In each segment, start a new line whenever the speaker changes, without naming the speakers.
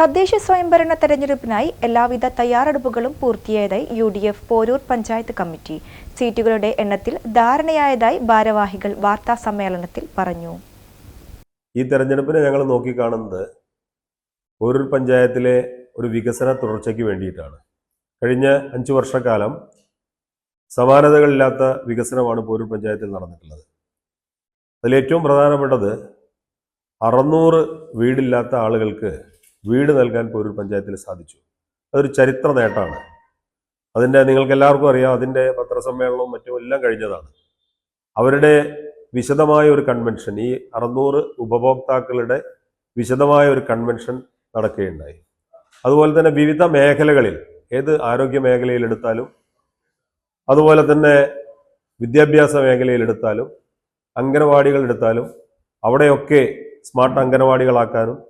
തദ്ദേശ സ്വയംഭരണ തെരഞ്ഞെടുപ്പിനായി എല്ലാവിധ തയ്യാറെടുപ്പുകളും പൂർത്തിയായതായി U D F Poroor panchayat committee. സീറ്റുകളുടെ എണ്ണത്തിൽ ധാരണയായതായി ഭാരവാഹികൾ വാർത്താ സമ്മേളനത്തിൽ പറഞ്ഞു.
ഈ തെരഞ്ഞെടുപ്പിനെ ഞങ്ങൾ നോക്കിക്കാണുന്നത് പോരൂർ പഞ്ചായത്തിലെ ഒരു വികസന തുടർച്ചയ്ക്ക് വേണ്ടിയിട്ടാണ്. കഴിഞ്ഞ അഞ്ചു വർഷക്കാലം സമാനതകളില്ലാത്ത വികസനമാണ് പോരൂർ പഞ്ചായത്തിൽ നടന്നിട്ടുള്ളത്. അതിലേറ്റവും പ്രധാനപ്പെട്ടത് അറുന്നൂറ് വീടില്ലാത്ത ആളുകൾക്ക് വീട് നൽകാൻ പോരൂർ പഞ്ചായത്തിൽ സാധിച്ചു. അതൊരു ചരിത്ര നേട്ടമാണ്. അതിന്റെ നിങ്ങൾക്ക് എല്ലാവർക്കും അറിയാം അതിന്റെ പത്രസമ്മേളനവും മറ്റും എല്ലാം കഴിഞ്ഞതാണ്. അവരുടെ വിശദമായ ഒരു കൺവെൻഷൻ ഈ അറുന്നൂറ് ഉപഭോക്താക്കളുടെ വിശദമായ ഒരു കൺവെൻഷൻ നടക്കുകയുണ്ടായി. അതുപോലെ തന്നെ വിവിധ മേഖലകളിൽ ഏത് ആരോഗ്യ മേഖലയിലെടുത്താലും അതുപോലെ തന്നെ വിദ്യാഭ്യാസ മേഖലയിലെടുത്താലും എടുത്താലും അവിടെയൊക്കെ സ്മാർട്ട് അംഗനവാടികളാക്കാനും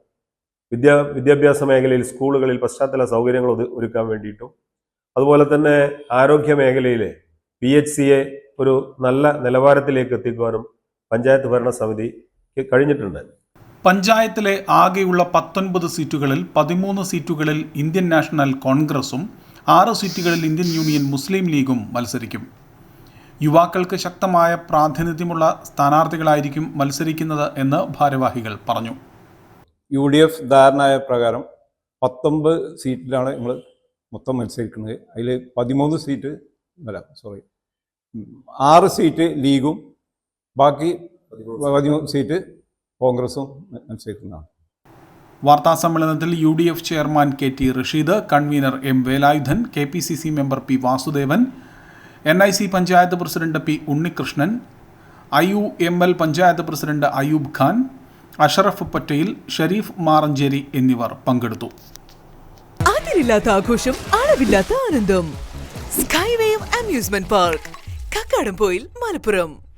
വിദ്യാ വിദ്യാഭ്യാസ മേഖലയിൽ സ്കൂളുകളിൽ പശ്ചാത്തല സൗകര്യങ്ങൾ ഒരുക്കാൻ വേണ്ടിയിട്ടും. അതുപോലെ തന്നെ ആരോഗ്യ മേഖലയിലെ പി എച്ച് സിയെ ഒരു നല്ല നിലവാരത്തിലേക്ക് എത്തിക്കുവാനും പഞ്ചായത്ത് ഭരണസമിതിക്ക് കഴിഞ്ഞിട്ടുണ്ട്.
പഞ്ചായത്തിലെ ആകെയുള്ള പത്തൊൻപത് സീറ്റുകളിൽ പതിമൂന്ന് സീറ്റുകളിൽ ഇന്ത്യൻ നാഷണൽ കോൺഗ്രസും ആറ് സീറ്റുകളിൽ ഇന്ത്യൻ യൂണിയൻ മുസ്ലിം ലീഗും മത്സരിക്കും. യുവാക്കൾക്ക് ശക്തമായ പ്രാതിനിധ്യമുള്ള സ്ഥാനാർത്ഥികളായിരിക്കും മത്സരിക്കുന്നത് എന്ന് ഭാരവാഹികൾ പറഞ്ഞു.
യു ഡി എഫ് ധാരണയായ പ്രകാരം പത്തൊമ്പത് സീറ്റിലാണ് നമ്മൾ മൊത്തം മത്സരിക്കുന്നത്. അതിൽ പതിമൂന്ന് സീറ്റ് അല്ല സോറി ആറ് സീറ്റ് ലീഗും ബാക്കി പതിമൂന്ന് സീറ്റ് കോൺഗ്രസും മത്സരിക്കുന്നതാണ്.
വാർത്താ സമ്മേളനത്തിൽ U D F chairman K T Rasheed convener M Velayudhan K P C C member P Vasudevan N I C panchayat president P Unnikrishnan I U M L panchayat president Ayoob Khan Ashraf Pattel Shareef Maranchery എന്നിവർ പങ്കെടുത്തു.
അതിരില്ലാത്ത ആഘോഷം അളവില്ലാത്ത ആനന്ദം. Skywave amusement park Kakkadampoyil Malappuram.